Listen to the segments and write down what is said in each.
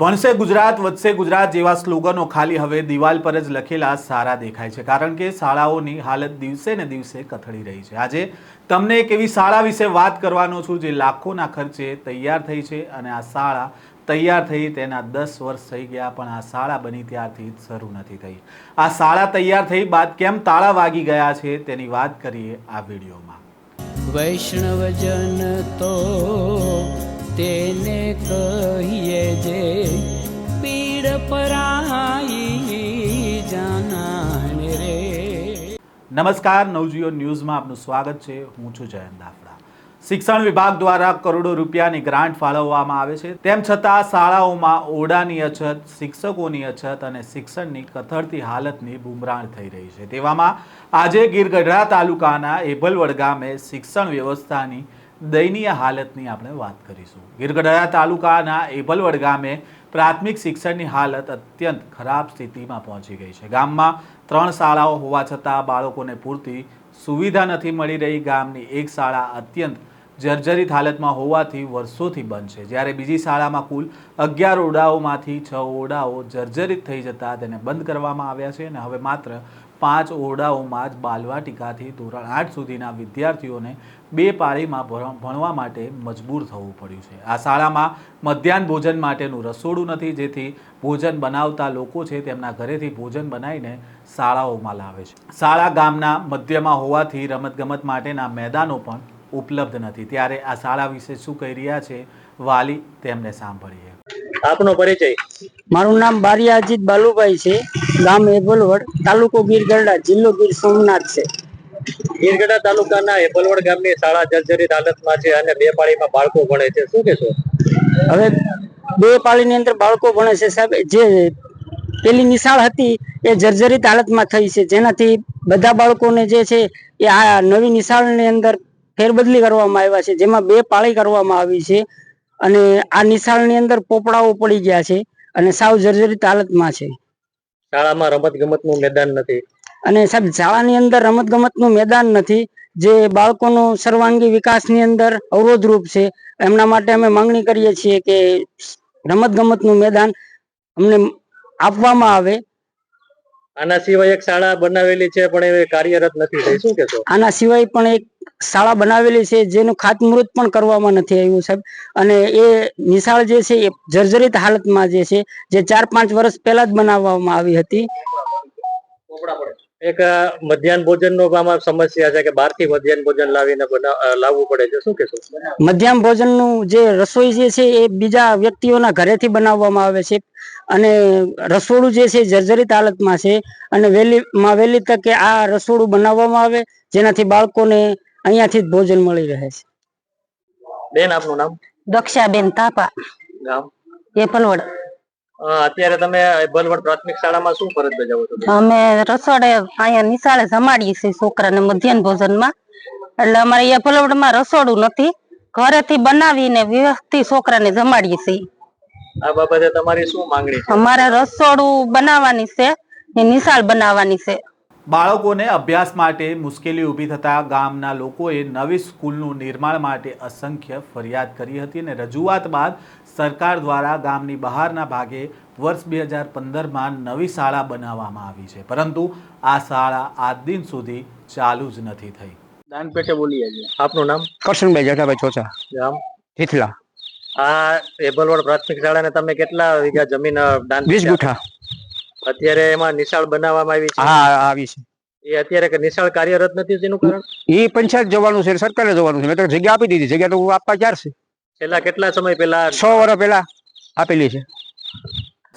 ભણશે ગુજરાત વધશે ગુજરાત જેવા સ્લોગનો ખાલી હવે દિવાલ પર જ લખેલા સારા દેખાય છે. કારણ કે શાળાઓની હાલત દિવસે ને દિવસે કથળી રહી છે. આજે તમને એક એવી શાળા વિશે વાત કરવાનો છું જે લાખોના ખર્ચે તૈયાર થઈ છે અને આ શાળા તૈયાર થઈ તેના દસ વર્ષ થઈ ગયા પણ આ શાળા બની ત્યારથી શરૂ નથી થઈ. આ શાળા તૈયાર થઈ બાદ કેમ તાળા વાગી ગયા છે તેની વાત કરીએ આ વિડીયોમાં. વૈષ્ણવજન તો તેને કહીએ જે પીડ પરાઈ જાનાને રે. નમસ્કાર, નવજીવન ન્યૂઝમાં આપનું સ્વાગત છે. હું છું જયંત દાફડા. શિક્ષણ વિભાગ દ્વારા કરોડો રૂપિયાની ગ્રાન્ટ ફાળવવામાં આવે છે. તેમ છતાં શાળાઓમાં ઓરડાની અછત, શિક્ષકોની અછત અને શિક્ષણની કથળતી હાલતની બુમરાણ થઈ રહી છે. તેવામાં આજે ગીરગઢડા તાલુકાના એભલવડ ગામે શિક્ષણ વ્યવસ્થાની દયનીય હાલતની આપણે વાત કરીશું. ગીરગઢડા તાલુકાના એભલવડ ગામે પ્રાથમિક શિક્ષણની હાલત અત્યંત ખરાબ સ્થિતિમાં પહોંચી ગઈ છે. ગામમાં ત્રણ શાળાઓ હોવા છતાં બાળકોને પૂરતી સુવિધા નથી મળી રહી. ગામની એક શાળા અત્યંત જર્જરિત હાલતમાં હોવાથી વર્ષોથી બંધ છે. જ્યારે બીજી શાળામાં કુલ અગિયાર ઓરડાઓમાંથી છ ઓરડાઓ જર્જરિત થઈ જતા તેને બંધ કરવામાં આવ્યા છે અને હવે માત્ર પાંચ ઓરડાઓમાં જ બાલવાટિકાથી ધોરણ આઠ સુધીના વિદ્યાર્થીઓને બે પાળીમાં ભણવા માટે મજબૂર થવું પડ્યું છે. આ શાળામાં મધ્યાહન ભોજન માટેનું રસોડું નથી જેથી ભોજન બનાવતા લોકો છે તેમના ઘરેથી ભોજન બનાવીને શાળાઓમાં લાવે છે. શાળા ગામના મધ્યમાં હોવાથી રમતગમત માટેના મેદાનો પણ ઉપલબ્ધ નથી. ત્યારે આ શાળા વિશે શું કહી રહ્યા છે વાલી તેમને સાંભળીએ. આપનો પરિચય. મારું નામ બારિયાજીત બાલુભાઈ છે. ગામ એબલવડ તાલુકો ગીર ગરડા જિલ્લો ગીર સોમનાથ છે. ગીરગઢડા તાલુકાના હેપલવડ ગામની શાળા જર્જરિત હાલતમાં છે અને બે પાળીમાં બાળકો ભણે છે. શું કહેશો? હવે બે પાળીની અંદર બાળકો ભણે છે સાહેબ. જે પેલી નિશાળ હતી એ જર્જરિત હાલતમાં થઈ છે. જેનાથી બધા બાળકોને જે છે એ આ નવી નિશાળની અંદર ફેરબદલી કરવામાં આવ્યા છે. જેમાં બે પાળી કરવામાં આવી છે અને આ નિશાળની અંદર પોપડાઓ પડી ગયા છે અને સાવ જર્જરિત હાલતમાં છે. શાળામાં રમત ગમતનું મેદાન નથી. અને સાહેબ શાળાની અંદર રમત ગમતનું મેદાન નથી જે બાળકોનો સર્વાંગી વિકાસની અંદર અવરોધરૂપ છે. એમના માટે અમે માંગણી કરીએ છીએ કે રમત ગમતનું મેદાન અમને આપવામાં આવે. આના સિવાય એક શાળા બનાવેલી છે પણ એ કાર્યરત નથી. થઈ શું કહેશો? આના સિવાય પણ એક શાળા બનાવેલી છે જેનું ખાતમુહૂર્ત પણ કરવામાં નથી આવ્યું સાહેબ. અને એ નિશાળ જે છે એ જર્જરિત હાલતમાં જે છે જે ચાર પાંચ વર્ષ પહેલા જ બનાવવામાં આવી હતી. એક મધ્યાહન ભોજનનો આમાં સમસ્યા છે કે બહારથી મધ્યાહન ભોજન લાવીને લાવવું પડે છે. શું કહેશો? મધ્યાહન ભોજનનું જે રસોઈ જે છે એ બીજા વ્યક્તિઓના ઘરેથી બનાવવામાં આવે છે. અને રસોડું જે છે જર્જરિત હાલતમાં છે. અને વહેલી માં વહેલી તકે આ રસોડું બનાવવામાં આવે જેનાથી બાળકોને અહીંયાથી જ ભોજન મળી રહે છે. બેન આપનું નામ? દક્ષાબેન તાપા. ગામ એપલવડ અત્યારે તમે બલવડ પ્રાથમિક શાળામાં શું ફરજ બજાવો છો? અમે રસોડે અહીંયા નિશાળે જમાડીએ છીએ છોકરાને મધ્યાહન ભોજનમાં. એટલે અમારે એપલવડમાં રસોડું નથી. ઘરેથી બનાવીને વ્યવસ્થિત છોકરાને જમાડીએ છીએ. આ બાબતે તમારી શું માંગણી છે? અમારે રસોડું બનાવવાની છે ને નિશાળ બનાવવાની છે. બાળકોને અભ્યાસ માટે મુશ્કેલી ઊભી થતાં ગામના લોકોએ નવી સ્કૂલનું નિર્માણ માટે અસંખ્ય ફરિયાદ કરી હતી અને રજૂઆત બાદ સરકાર દ્વારા ગામની બહારના ભાગે વર્ષ બે હજાર પંદરમાં નવી શાળા બનાવવામાં આવી છે. પરંતુ આ શાળા આજ દિન સુધી ચાલુ જ નથી થઈ. દાન પેટે બોલીએ છીએ આપનું નામ? કરશનભાઈ જટાભાઈ ચોચા ગામ? થીથલા આ એબલવડ પ્રાથમિક શાળાને તમે કેટલા વીઘા જમીન દાન વીસ ગુઠા. અત્યારે એમાં નિશાળ બનાવવામાં આવી છે. હા આવી છે. એ અત્યારે કે નિશાળ કાર્યરત નથી તેનું કારણ? એ પંચાયત જવાનું છે સરકારે જવાનું છે. મેં તો જગ્યા આપી દીધી જગ્યા તો આપવા ચાર છે? છેલ્લા કેટલા સમય પહેલા છ વર્ષ પહેલા આપેલી છે.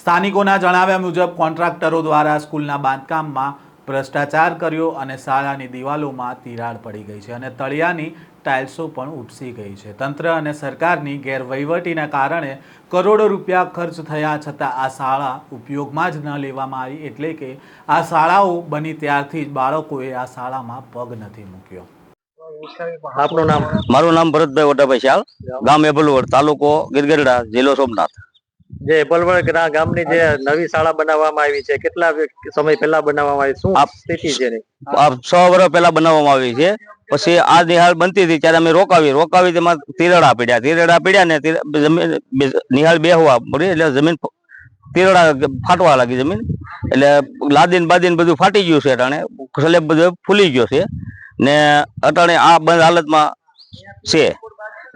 સ્થાનિકોના જણાવ્યા મુજબ કોન્ટ્રાક્ટરો દ્વારા સ્કૂલના બાંધકામમાં ભ્રષ્ટાચાર કર્યો અને શાળાની દિવાલોમાં તિરાડ પડી ગઈ છે. અને તળિયાની ટાઇલ્સો પણ ઉપસી ગઈ છે. તંત્ર અને સરકારની ગેરવહીવટીના કારણે કરોડો રૂપિયા ખર્ચ થયા છતાં આ શાળા ઉપયોગમાં જ ન લેવામાં આવી એટલે કે આ શાળાઓ બની ત્યારથી જ બાળકોએ આ શાળામાં પગ નથી મૂક્યો. આપનું નામ? મારું નામ ભરતભાઈ ઓટાભાઈ શાલ ગામ એબલવડ તાલુકો ગિરગરડા જિલ્લો સોમનાથ. જે એબલવડ ગામની જે નવી શાળા બનાવવામાં આવી છે કેટલા સમય પહેલા બનાવવામાં આવી? શું આપ- સ્થિતિ છે? આ છ વર્ષ પહેલા બનાવવામાં આવી છે. પછી આ નિહાળ બનતી હતી, ત્યારે અમે રોકાવી રોકાવી તેમાં તિરડા પીડ્યા. તિરડા પીડ્યા ને જમીન નિહાળ બેહવા પડી, એટલે જમીન તિરડા ફાટવા લાગી જમીન. એટલે લાદીન બાદીન બધું ફાટી ગયું છે અટાણે. સ્લેબ બધું ફૂલી ગયો છે. ને અટાણે આ બંધ હાલતમાં છે.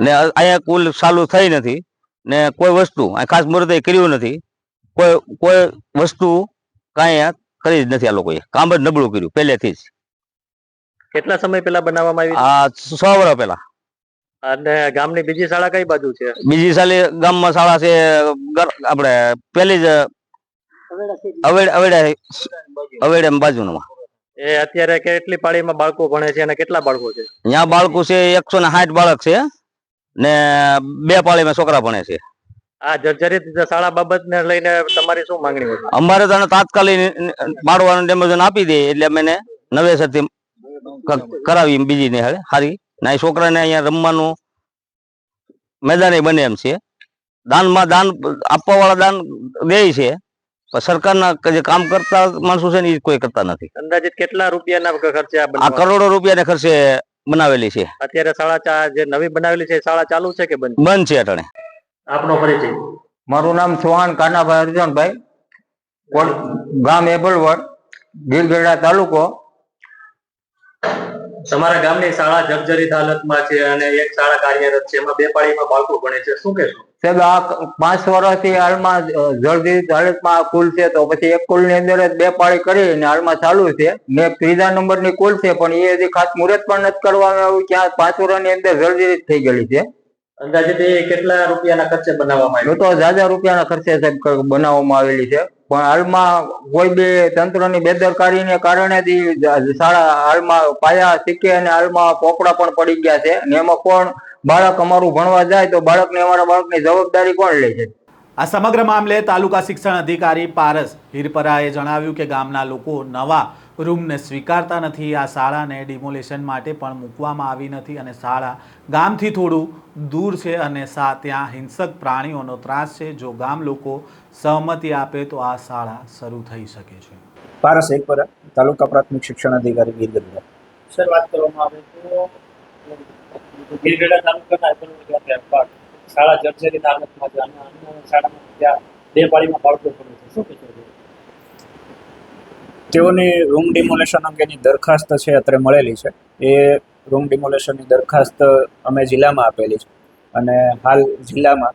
ને અહીંયા કુલ ચાલુ થઈ નથી. ને કોઈ વસ્તુ ખાસ મુહૂર્તે કર્યું નથી. કોઈ કોઈ વસ્તુ કાંઈ કરી જ નથી આ લોકોએ. કામ જ નબળું કર્યું, પહેલેથી જ. કેટલા સમય પહેલા બનાવવામાં આવી? આ સો વર્ષ પહેલા. અને ગામની બીજી શાળા કઈ બાજુ છે? બીજી શાળી ગામમાં શાળા છે આપણે પેલી જ અવેડ અવેડે અવેડે બાજુમાં. એ અત્યારે કેટલી પાળીમાં બાળકો ભણે છે અને કેટલા બાળકો છે? ત્યાં બાળકો છે એકસો ને સાઠ બાળક છે ને બે પાળીમાં છોકરા ભણે છે. આ જર્જરિત શાળા બાબતને લઈને તમારી શું માંગણી અમારે તો તાત્કાલિક બાળવાનું ડેમોઝન આપી દે એટલે અમે નવેસરથી કરાવી બીજી નિહાળે સારી ના છોકરાને અહીંયા રમવાનું મેદાને બને એમ છે. દાનમાં દાન આપવા વાળા દાન દે છે. પણ સરકારના જે કામ કરતા માણસો છે ને એ કોઈ કરતા નથી. અંદાજિત કેટલા રૂપિયાના ખર્ચે આ? કરોડો રૂપિયાને ખર્ચે બનાવેલી છે. અત્યારે શાળા ચા- જે નવી બનાવેલી છે એ શાળા ચાલુ છે કે બંધ? બંધ છે અટાણે. આપનો પરિચય. મારું નામ ચૌહાણ કાનાભાઈ અર્જુનભાઈ. ગામ એબલવડ ગીરગઢડા તાલુકો. તમારા ગામની શાળા જર્જરિત હાલતમાં છે અને એક શાળા કાર્યરત છે. એમાં બે પાળીમાં બાળકો ભણે છે. શું કહેશો? સાહેબ આ પાંચ વર્ષથી હાલમાં અ, હાલતમાં કુલ છે તો પછી એક કુલની અંદર જ બે પાળી કરી અને હાલમાં ચાલુ છે. ને ત્રીજા નંબરની કુલ છે પણ એ હજી ખાસ મુહૂર્ત પણ નથી કરવામાં આવ્યું. ક્યાં પાંચ વર્ષની અંદર જળજીત થઈ ગયેલી છે. અંદાજે કેટલા રૂપિયાના ખર્ચે બનાવવામાં આવ્યું? તો હજાર રૂપિયાના ખર્ચે સાહેબ બનાવવામાં આવેલી છે. પણ હાલમાં કોઈ બી તંત્રની બેદરકારીને કારણે શાળા હાલમાં પાયા શીખે અને હાલમાં પોપડા પણ પડી ગયા છે અને એમાં કોણ બાળક અમારું ભણવા જાય તો બાળકને અમારા બાળકની જવાબદારી કોણ લે છે? આ સમગ્ર મામલે તાલુકા શિક્ષણ અધિકારી પારસ હિરપરાએ જણાવ્યું કે ગામના લોકો નવા રૂમને સ્વીકારતા નથી. આ શાળાને ડિમોલેશન માટે પણ મૂકવામાં આવી નથી અને શાળા ગામથી થોડું દૂર છે અને સા ત્યાં હિંસક પ્રાણીઓનો ત્રાસ છે. જો ગામ લોકો સહમતિ આપે તો આ શાળા શરૂ થઈ શકે છે. પારસ એકપર તાલુકા પ્રાથમિક શિક્ષણ અધિકારી ગીર સર વાત કરવામાં આવે તો ગીરગઢડા તાલુકાના શાળા જર્જરી હાલતમાં છે અને શાળામાં ત્યાં બે પાળીમાં બાળકો પડે છે. શું કહેશો? તેઓની રૂમ ડિમોલેશન અંગેની દરખાસ્ત છે, અત્રે મળેલી છે. એ રૂમ ડિમોલેશનની દરખાસ્ત અમે જિલ્લામાં આપેલી છે. અને હાલ જિલ્લામાં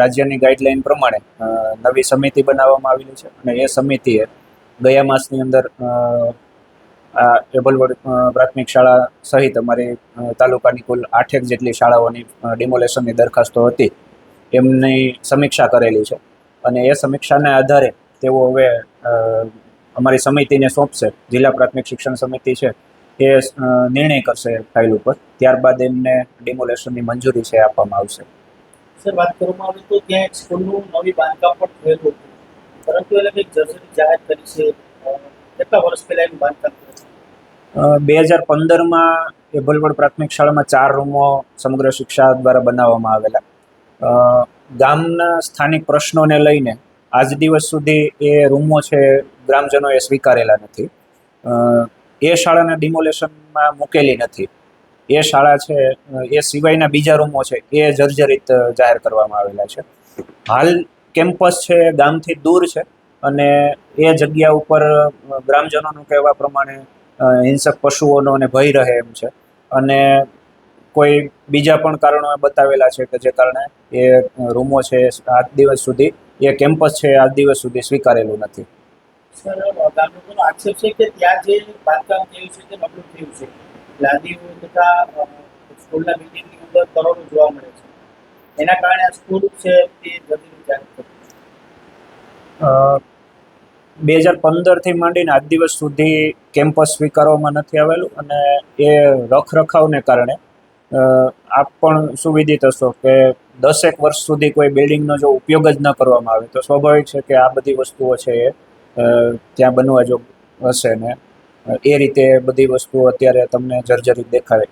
રાજ્યની ગાઈડલાઈન પ્રમાણે નવી સમિતિ બનાવવામાં આવેલી છે. અને એ સમિતિએ ગયા માસની અંદર આ એબલવડ પ્રાથમિક શાળા સહિત અમારી તાલુકાની કુલ આઠેક જેટલી શાળાઓની ડિમોલેશનની દરખાસ્તો હતી, એમની સમીક્ષા કરેલી છે. અને એ સમીક્ષાના આધારે તેઓ હવે અમારી સમિતિને સોંપશે જિલ્લા પ્રાથમિક શિક્ષણ સમિતિ છે એ નિર્ણય કરશે ફાઇલ ઉપર. ત્યારબાદ એમને ડિમોલેશનની મંજૂરી છે આપવામાં આવશે. સર વાત કરવામાં આવે તો ત્યાં એક સ્કૂલનું નવી બાંધકામ પણ થયેલું હતું. પરંતુ એને કંઈક જર્જરી જાહેર કરી છે. કેટલા વર્ષ પહેલાં એનું બાંધકામ બે હજાર પંદરમાં એ ભલવડ પ્રાથમિક શાળામાં ચાર રૂમો સમગ્ર શિક્ષા દ્વારા બનાવવામાં આવેલા. ગામના સ્થાનિક પ્રશ્નોને લઈને આજ દિવસ સુધી એ રૂમો છે, ગ્રામજનોએ સ્વીકારેલા નથી. એ શાળાના ડિમોલેશનમાં મૂકેલી નથી. એ શાળા છે એ સિવાયના બીજા રૂમો છે, એ જર્જરિત જાહેર કરવામાં આવેલા છે. હાલ કેમ્પસ છે, ગામથી દૂર છે અને એ જગ્યા ઉપર ગ્રામજનોનું કહેવા પ્રમાણે હિંસક પશુઓનો અને ભય રહે એમ છે. અને કોઈ બીજા પણ કારણો બતાવેલા છે કે જે કારણે એ રૂમો છે આઠ દિવસ સુધી એ કેમ્પસ છે આજ દિવસ સુધી સ્વીકારેલું નથી. સર ગામ લોકોનો આક્ષેપ છે કે ત્યાં જે બાંધકામ થયું છે તે નબળું થયું છે. લાદીઓ તથા સ્કૂલના બિલ્ડિંગની અંદર કરોડો જોવા મળે છે. એના કારણે આ સ્કૂલ છે તે જર્જરી જાહેર બે હજાર પંદરથી માંડીને આજ દિવસ સુધી કેમ્પસ સ્વીકારવામાં નથી આવેલું અને એ રખરખાવને કારણે આપ પણ સુવિદિત હશો કે દસેક વર્ષ સુધી કોઈ બિલ્ડિંગનો જો ઉપયોગ જ ન કરવામાં આવે તો સ્વાભાવિક છે કે આ બધી વસ્તુઓ છે એ ત્યાં બનવા જો હશે ને એ રીતે બધી વસ્તુઓ અત્યારે તમને જર્જરિત દેખાય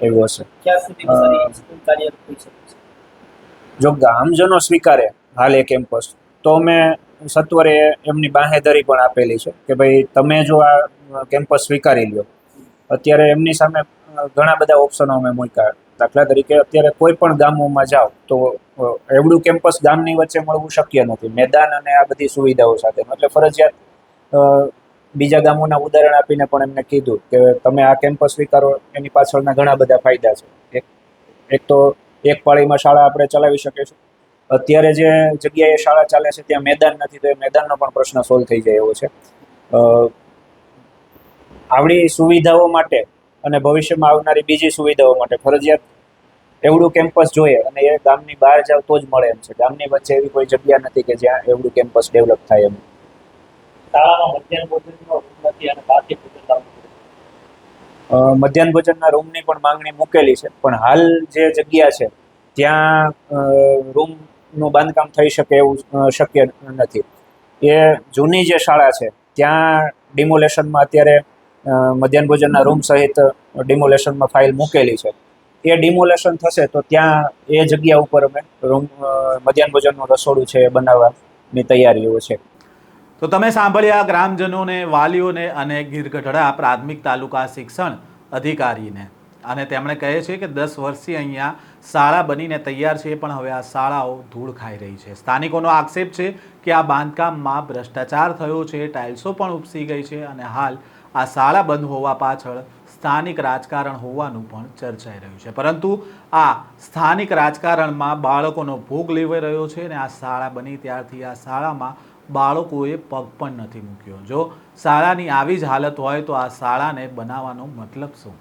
એવું હશે. જો ગામજનો સ્વીકારે હાલ એ કેમ્પસ તો મેં સત્વરે એમની બાંહેધરી પણ આપેલી છે કે ભાઈ તમે જો આ કેમ્પસ સ્વીકારી લ્યો. અત્યારે એમની સામે ઘણા બધા ઓપ્શનો અમે મૂક્યા. દાખલા તરીકે અત્યારે કોઈ પણ ગામોમાં જાઓ તો એવડું કેમ્પસ ગામની વચ્ચે મળવું શક્ય નથી. મેદાન અને આ બધી સુવિધાઓ સાથે. એટલે ફરજિયાત બીજા ગામોના ઉદાહરણ આપીને પણ એમને કીધું કે તમે આ કેમ્પસ સ્વીકારો, એની પાછળના ઘણા બધા ફાયદા છે. એક એક તો એક પાળીમાં શાળા આપણે ચલાવી શકીશું અત્યારે જે જગ્યાએ શાળા ચાલે છે ત્યાં મેદાન નથી, તો એ મેદાનનો પણ પ્રશ્ન સોલ્વ થઈ જાય એવો છે. આવડી સુવિધાઓ માટે અને ભવિષ્યમાં આવનારી બીજી સુવિધાઓ માટે ફરજિયાત એવડું કેમ્પસ જોઈએ અને એ ગામની બહાર જાવ તો જ મળે એમ છે. ગામની વચ્ચે એવી કોઈ જગ્યા નથી કે જ્યાં એવડું કેમ્પસ ડેવલપ થાય એમ. મધ્યાહન ભોજનનો રૂમની પણ માંગણી મૂકેલી છે. પણ હાલ જે જગ્યા છે ત્યાં રૂમનું બાંધકામ થઈ શકે એવું શક્ય નથી. એ જૂની જે શાળા છે ત્યાં ડિમોલેશનમાં અત્યારે મધ્યાહન ભોજનના રૂમ સહિત ડિમોલેશનમાં ફાઇલ મૂકેલી છે. એ ડિમોલેશન થશે તો ત્યાં એ જગ્યા ઉપર અમે રૂમ મધ્યાહન ભોજનનું રસોડું છે એ બનાવવાની તૈયારીઓ છે. તો તમે સાંભળ્યા ગ્રામજનોને, વાલીઓને અને ગીરગઢડા પ્રાથમિક તાલુકા શિક્ષણ અધિકારીને. અને તેમણે કહે છે કે દસ વર્ષથી અહીંયા શાળા બનીને તૈયાર છે, પણ હવે આ શાળાઓ ધૂળ ખાઈ રહી છે. સ્થાનિકોનો આક્ષેપ છે કે આ બાંધકામમાં ભ્રષ્ટાચાર થયો છે, ટાઇલ્સો પણ ઉપસી ગઈ છે અને હાલ આ શાળા બંધ હોવા પાછળ સ્થાનિક રાજકારણ હોવાનું પણ ચર્ચાઈ રહ્યું છે. પરંતુ આ સ્થાનિક રાજકારણમાં બાળકોનો ભોગ લેવાઈ રહ્યો છે અને આ શાળા બની ત્યારથી આ શાળામાં બાળકોએ પગ પણ નથી મૂક્યો. જો શાળાની આવી જ હાલત હોય તો આ શાળાને બનાવવાનો મતલબ શું?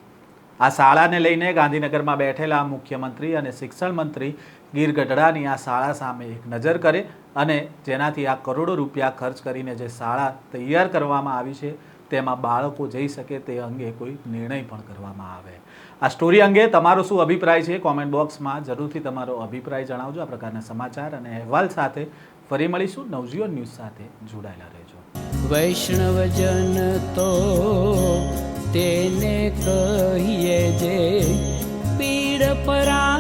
આ શાળાને લઈને ગાંધીનગરમાં બેઠેલા મુખ્યમંત્રી અને શિક્ષણ મંત્રી ગીર ગઢડાની આ શાળા સામે એક નજર કરે અને જેનાથી આ કરોડો રૂપિયા ખર્ચ કરીને જે શાળા તૈયાર કરવામાં આવી છે તેમાં બાળકો જઈ શકે તે અંગે કોઈ નિર્ણય પણ કરવામાં આવે. આ સ્ટોરી અંગે તમારો શું અભિપ્રાય છે? કોમેન્ટ બોક્સમાં જરૂરથી તમારો અભિપ્રાય જણાવજો. આ પ્રકારના સમાચાર અને અહેવાલ સાથે ફરી મળીશું. નવજીવન ન્યૂઝ સાથે જોડાયેલા રહેજો. વૈષ્ણવજન તો તેને કહીએ જે પીડ પરા